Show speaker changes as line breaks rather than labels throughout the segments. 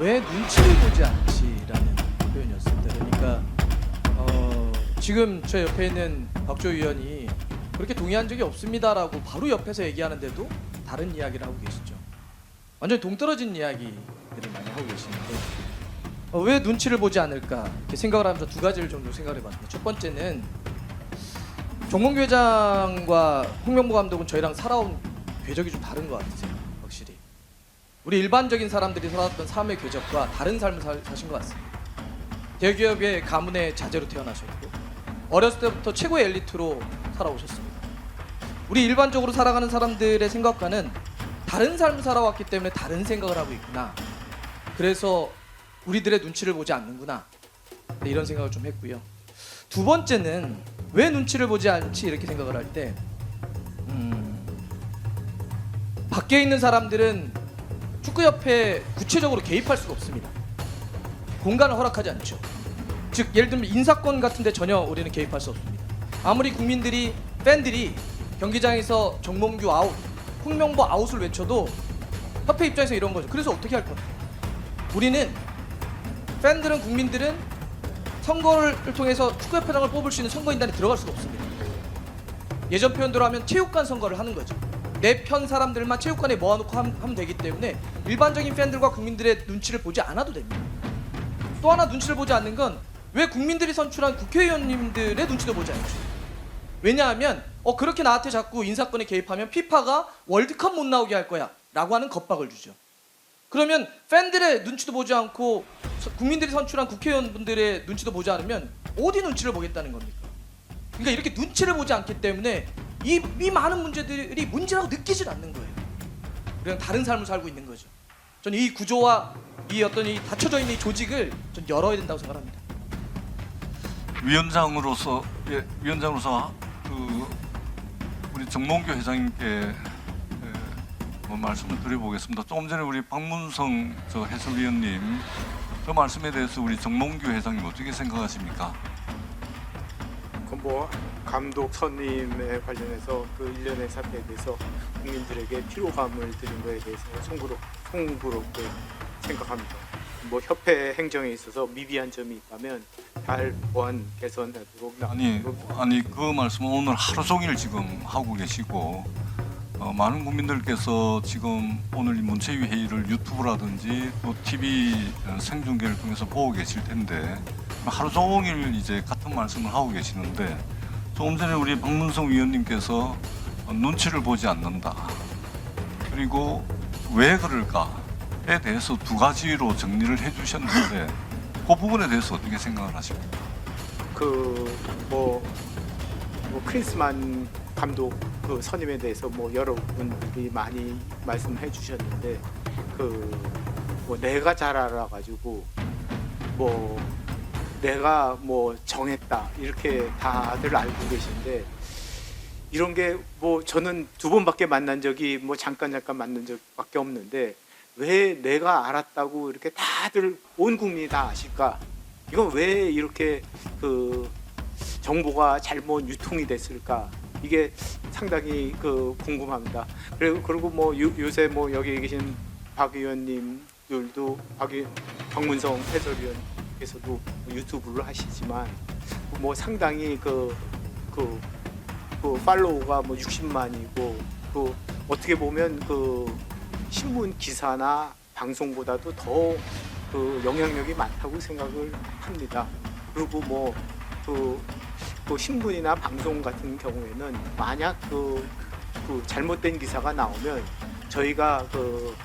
왜 눈치를 보지 않지라는 표현이었습니다. 그러니까 어, 지금 제 옆에 있는 박조 의원이 그렇게 동의한 적이 없습니다라고 바로 옆에서 얘기하는데도 다른 이야기를 하고 계시죠. 완전히 동떨어진 이야기들을 많이 하고 계시는데 어, 왜 눈치를 보지 않을까 이렇게 생각을 하면서 두 가지를 정도 생각을 해봤습니다. 첫 번째는 정몽규 회장과 홍명보 감독은 저희랑 살아온 궤적이 좀 다른 것 같으세요. 우리 일반적인 사람들이 살았던 삶의 궤적과 다른 삶을 사, 사신 것 같습니다. 대기업의 가문의 자제로 태어나셨고 어렸을 때부터 최고의 엘리트로 살아오셨습니다. 우리 일반적으로 살아가는 사람들의 생각과는 다른 삶을 살아왔기 때문에 다른 생각을 하고 있구나. 그래서 우리들의 눈치를 보지 않는구나. 네, 이런 생각을 좀 했고요. 두 번째는 왜 눈치를 보지 않지 이렇게 생각을 할때 음, 밖에 있는 사람들은 축구협회에 구체적으로 개입할 수가 없습니다. 공간을 허락하지 않죠. 즉 예를 들면 인사권 같은데 전혀 우리는 개입할 수 없습니다. 아무리 국민들이 팬들이 경기장에서 정몽규 아웃, 홍명보 아웃을 외쳐도 협회 입장에서 이런 거죠. 그래서 어떻게 할 거냐? 우리는 팬들은 국민들은 선거를 통해서 축구협회장을 뽑을 수 있는 선거인단에 들어갈 수가 없습니다. 예전 표현대로 하면 체육관 선거를 하는 거죠. 내 편 사람들만 체육관에 모아놓고 함- 하면 되기 때문에 일반적인 팬들과 국민들의 눈치를 보지 않아도 됩니다. 또 하나 눈치를 보지 않는 건 왜 국민들이 선출한 국회의원님들의 눈치도 보지 않죠. 왜냐하면 어 그렇게 나한테 자꾸 인사권에 개입하면 피파가 월드컵 못 나오게 할 거야라고 하는 겁박을 주죠. 그러면 팬들의 눈치도 보지 않고 서- 국민들이 선출한 국회의원분들의 눈치도 보지 않으면 어디 눈치를 보겠다는 겁니까? 그러니까 이렇게 눈치를 보지 않기 때문에 이, 이 많은 문제들이 문제라고 느끼질 않는 거예요. 그냥 다른 삶을 살고 있는 거죠. 저는 이 구조와 이 어떤 이 닫혀져 있는 이 조직을 전 열어야 된다고 생각합니다.
위원장으로서 예, 위원장으로서 그 우리 정몽규 회장님께 예, 뭐 말씀을 드려보겠습니다. 조금 전에 우리 박문성 저 해설위원님 그 말씀에 대해서 우리 정몽규 회장님 어떻게 생각하십니까?
그뭐 감독 선임에 관련해서 그 일련의 사태에 대해서 국민들에게 피로감을 드린 거에 대해서 송구로, 송구롭게 생각합니다. 뭐 협회 행정에 있어서 미비한 점이 있다면 잘 보완 개선하도록
아니 아니 그 말씀은 오늘 하루 종일 지금 하고 계시고 어, 많은 국민들께서 지금 오늘 이 문체위 회의를 유튜브라든지 또 TV 생중계를 통해서 보고 계실 텐데 하루 종일 이제 같은 말씀을 하고 계시는데 조금 전에 우리 박문성 위원님께서 어, 눈치를 보지 않는다 그리고 왜 그럴까에 대해서 두 가지로 정리를 해주셨는데 그 부분에 대해서 어떻게 생각을 하십니까?
그뭐 뭐 크리스만 감독 그 선임에 대해서 뭐 여러분들이 많이 말씀해 주셨는데 그 뭐 내가 잘 알아 가지고 뭐 내가 뭐 정했다 이렇게 다들 알고 계신데 이런 게 뭐 저는 두 번밖에 만난 적이 뭐 잠깐 잠깐 만난 적밖에 없는데 왜 내가 알았다고 이렇게 다들 온 국민이 다 아실까? 이건 왜 이렇게 그 정보가 잘못 유통이 됐을까? 이게 상당히 그 궁금합니다. 그리고 그리고 뭐 요, 요새 뭐 여기 계신 박 의원님들도 박 의- 박문성 해설위원 께서도 유튜브를 하시지만 뭐 상당히 그 그, 그 팔로우가 뭐 60만이고 그 어떻게 보면 그 신문 기사나 방송보다도 더 그 영향력이 많다고 생각을 합니다. 그리고 뭐 그 그 신문이나 방송 같은 경우에는 만약 그, 그 잘못된 기사가 나오면 저희가 그,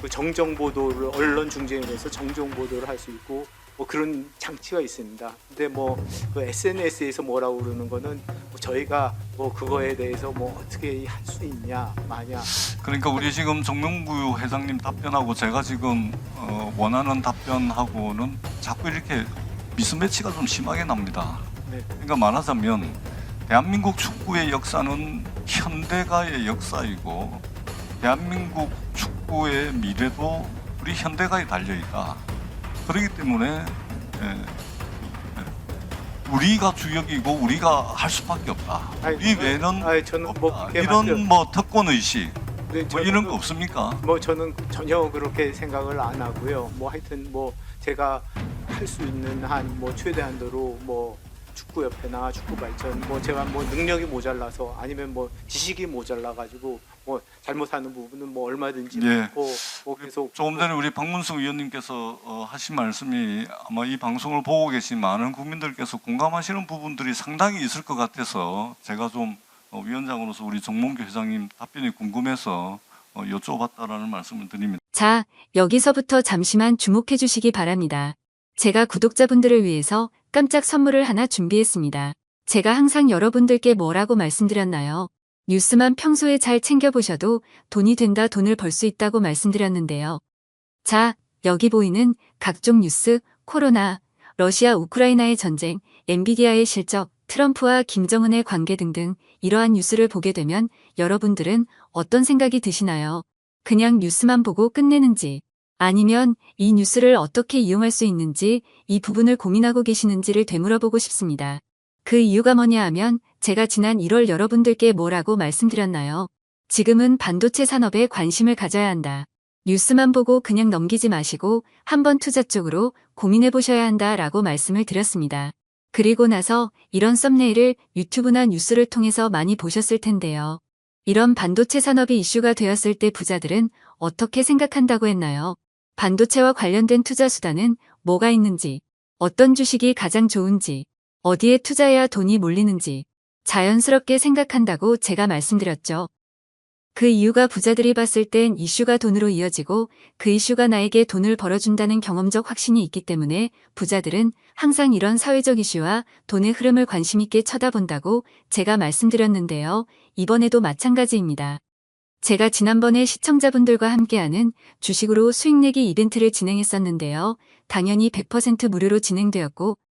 그 정정 보도를 언론 중재원에서 정정 보도를 할 수 있고 뭐 그런 장치가 있습니다. 근데 뭐 그 SNS에서 뭐라고 그러는 거는 뭐 저희가 뭐 그거에 대해서 뭐 어떻게 할 수 있냐 만약
그러니까 우리 지금 정명구 회장님 답변하고 제가 지금 어, 원하는 답변하고는 자꾸 이렇게 미스매치가 좀 심하게 납니다.
네.
그러니까 말하자면 대한민국 축구의 역사는 현대가의 역사이고 대한민국 축구의 미래도 우리 현대가에 달려 있다. 그렇기 때문에 예, 예, 우리가 주역이고 우리가 할 수밖에 없다.
아니,
우리 외에는
아니, 저는 뭐
없다.
그렇게
이런
말씀-
뭐 특권 의식
네,
뭐
저는
이런
그-
거 없습니까?
뭐 저는 전혀 그렇게 생각을 안 하고요. 뭐 하여튼 뭐 제가 할 수 있는 한 뭐 최대한도로 뭐 축구 협회나 축구 발전 뭐 제가 뭐 능력이 모자라서 아니면 뭐 지식이 모자라 가지고 뭐 잘못하는 부분은 뭐 얼마든지
예.
많고 뭐 계속
조금 전에 우리 박문수 의원님께서 어, 하신 말씀이 아마 이 방송을 보고 계신 많은 국민들께서 공감하시는 부분들이 상당히 있을 것 같아서 제가 좀 어, 위원장으로서 우리 정몽규 회장님 답변이 궁금해서 어, 여쭤봤다라는 말씀을 드립니다.
자, 여기서부터 잠시만 주목해 주시기 바랍니다. 제가 구독자분들을 위해서 깜짝 선물을 하나 준비했습니다. 제가 항상 여러분들께 뭐라고 말씀드렸나요? 뉴스만 평소에 잘 챙겨보셔도 돈이 된다 돈을 벌 수 있다고 말씀드렸는데요. 자, 여기 보이는 각종 뉴스, 코로나, 러시아 우크라이나의 전쟁, 엔비디아의 실적, 트럼프와 김정은의 관계 등등 이러한 뉴스를 보게 되면 여러분들은 어떤 생각이 드시나요? 그냥 뉴스만 보고 끝내는지, 아니면 이 뉴스를 어떻게 이용할 수 있는지 이 부분을 고민하고 계시는지를 되물어보고 싶습니다. 그 이유가 뭐냐 하면 제가 지난 1월 여러분들께 뭐라고 말씀드렸나요? 지금은 반도체 산업에 관심을 가져야 한다. 뉴스만 보고 그냥 넘기지 마시고 한번 투자 쪽으로 고민해 보셔야 한다 라고 말씀을 드렸습니다. 그리고 나서 이런 썸네일을 유튜브나 뉴스를 통해서 많이 보셨을 텐데요. 이런 반도체 산업이 이슈가 되었을 때 부자들은 어떻게 생각한다고 했나요? 반도체와 관련된 투자 수단은 뭐가 있는지, 어떤 주식이 가장 좋은지, 어디에 투자해야 돈이 몰리는지 자연스럽게 생각한다고 제가 말씀드렸죠. 그 이유가 부자들이 봤을 땐 이슈가 돈으로 이어지고 그 이슈가 나에게 돈을 벌어준다는 경험적 확신이 있기 때문에 부자들은 항상 이런 사회적 이슈와 돈의 흐름을 관심있게 쳐다본다고 제가 말씀드렸는데요. 이번에도 마찬가지입니다. 제가 지난번에 시청자분들과 함께하는 주식으로 수익 내기 이벤트를 진행했었는데요. 당연히 100% 무료로 진행되었고,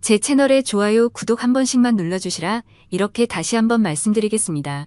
제 채널에 좋아요, 구독 한 번씩만 눌러주시라 이렇게 다시 한번 말씀드리겠습니다.